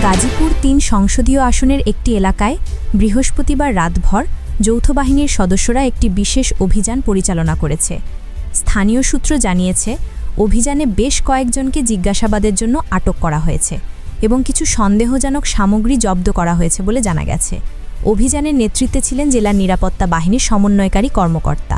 গাজীপুর তিন সংসদীয় আসনের একটি এলাকায় বৃহস্পতিবার রাতভর যৌথ বাহিনীর সদস্যরা একটি বিশেষ অভিযান পরিচালনা করেছে। স্থানীয় সূত্র জানিয়েছে, অভিযানে বেশ কয়েকজনকে জিজ্ঞাসাবাদের জন্য আটক করা হয়েছে এবং কিছু সন্দেহজনক সামগ্রী জব্দ করা হয়েছে বলে জানা গেছে। অভিযানের নেতৃত্বে ছিলেন জেলার নিরাপত্তা বাহিনীর সমন্বয়কারী কর্মকর্তা।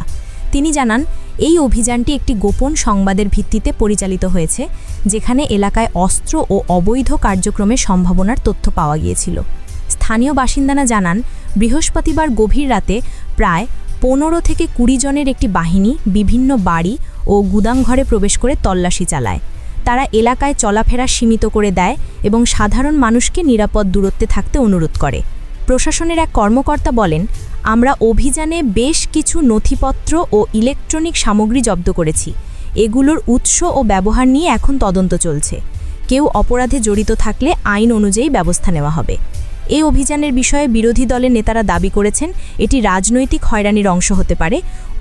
তিনি জানান এই অভিযানটি একটি গোপন সংবাদের ভিত্তিতে পরিচালিত হয়েছে, যেখানে এলাকায় অস্ত্র ও অবৈধ কার্যক্রমের সম্ভাবনার তথ্য পাওয়া গিয়েছিল। স্থানীয় বাসিন্দারা জানান, বৃহস্পতিবার গভীর রাতে প্রায় পনেরো থেকে কুড়ি জনের একটি বাহিনী বিভিন্ন বাড়ি ও গুদামঘরে প্রবেশ করে তল্লাশি চালায়। তারা এলাকায় চলাফেরা সীমিত করে দেয় এবং সাধারণ মানুষকে নিরাপদ দূরত্বে থাকতে অনুরোধ করে। প্রশাসনের এক কর্মকর্তা বলেন, আমরা অভিযানে বেশ কিছু নথিপত্র ও ইলেকট্রনিক সামগ্রী জব্দ করেছি। এগুলোর উৎস ও ব্যবহার নিয়ে এখন তদন্ত চলছে। কেউ অপরাধে জড়িত থাকলে আইন অনুযায়ী ব্যবস্থা নেওয়া হবে। এই অভিযানের বিষয়ে বিরোধী দলের নেতারা দাবি করেছেন, এটি রাজনৈতিক হয়রানির অংশ হতে পারে।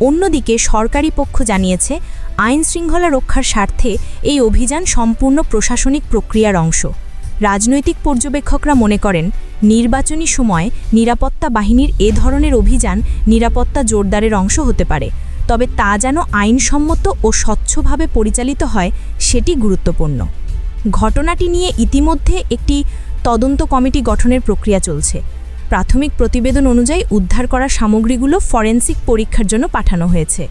অন্যদিকে সরকারি পক্ষ জানিয়েছে, আইন শৃঙ্খলা রক্ষার স্বার্থে এই অভিযান সম্পূর্ণ প্রশাসনিক প্রক্রিয়ার অংশ। রাজনৈতিক পর্যবেক্ষকরা মনে করেন, নির্বাচনী সময় নিরাপত্তা বাহিনীর এ ধরনের অভিযান নিরাপত্তা জোরদারের অংশ হতে পারে। তবে তা যেন আইনসম্মত ও স্বচ্ছভাবে পরিচালিত হয়, সেটি গুরুত্বপূর্ণ। ঘটনাটি নিয়ে ইতিমধ্যে একটি তদন্ত কমিটি গঠনের প্রক্রিয়া চলছে। প্রাথমিক প্রতিবেদন অনুযায়ী উদ্ধার করা সামগ্রীগুলো ফরেন্সিক পরীক্ষার জন্য পাঠানো হয়েছে।